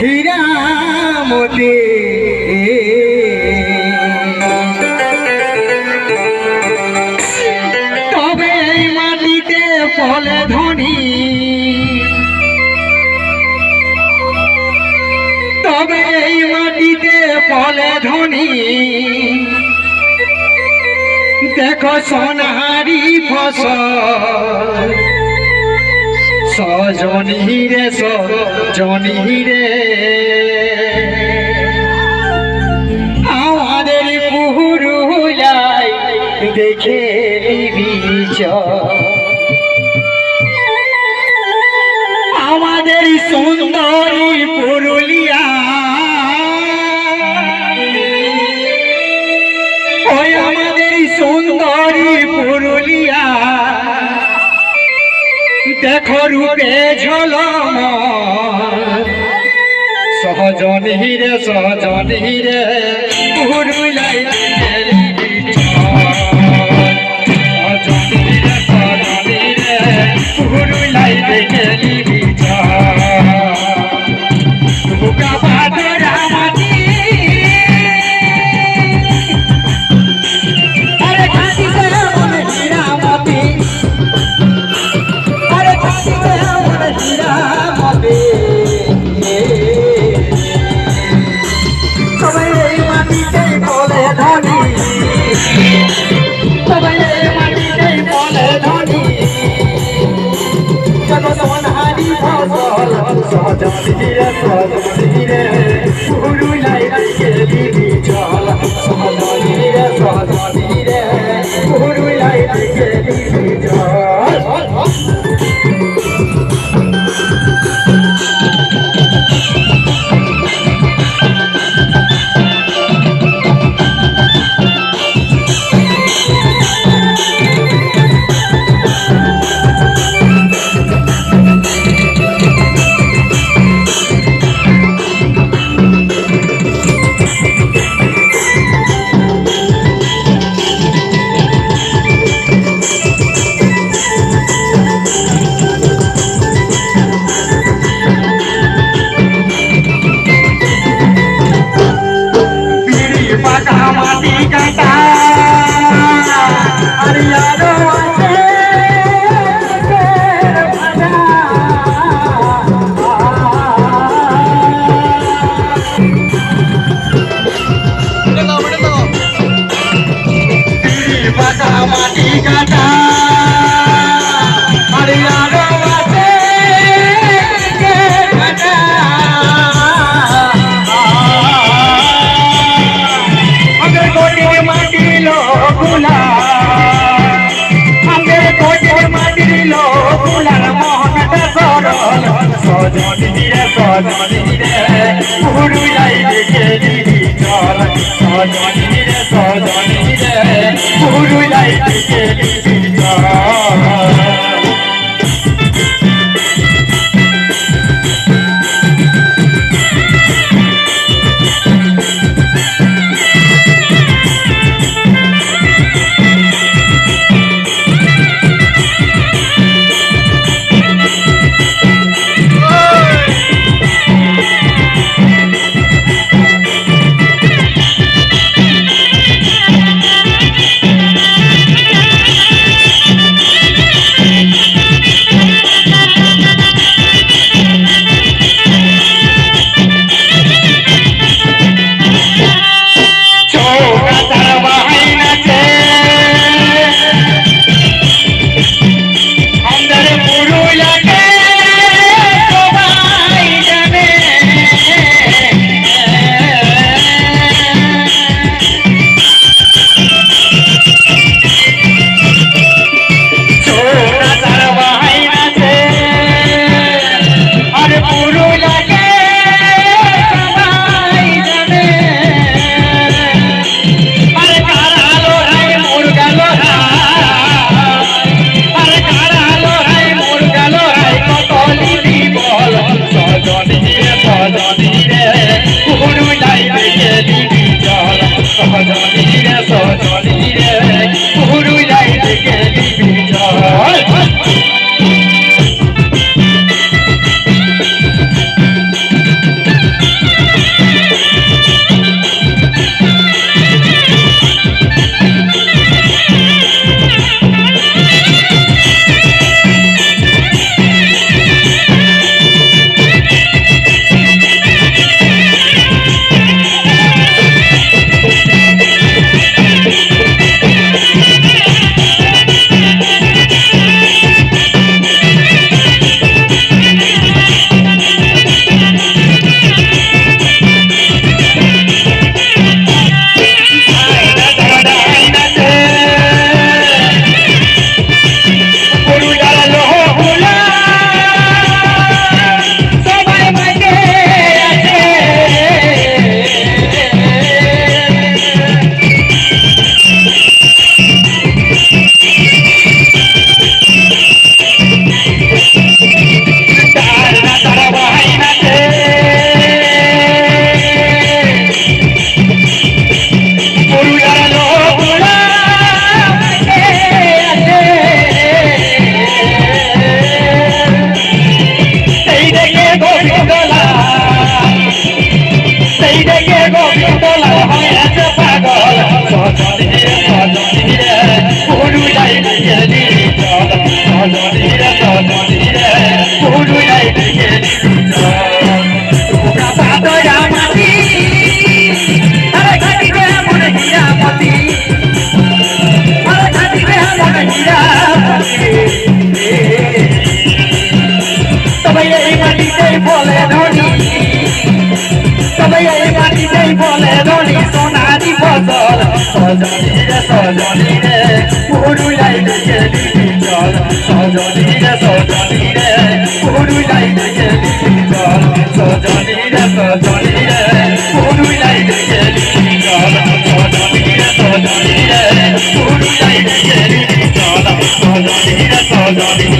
হীরামতি তবে এই মাটিতে ফলে ধনী। তবে এই মাটিতে ফলে ধনী। দেখো সোনারি ফসল। সজনী হিরে সজনী হিরে। আমাদের পুরুলাই দেখে বিচ দেখো রূপে ঝলম সহজনী রে সহজনী রে পুরুলাই সরল সজনী রে সজনী রে পুরুলাই দেখে দিদি চল সজনী রে সজনী রে পুরুলাই দেখে Johnny, that's all Johnny. ফসল সজনী রে সজনী রে পুরুলাই দেখে দিবি জল সজনী রে সজনী রে পুরুলাই দেখে দিবি জল সজনী রে সজনী রে পুরুলাই দেখে দিবি জল সজনী রে সজনী রে পুরুলাই দেখে দিবি জল সজনী রে সজনী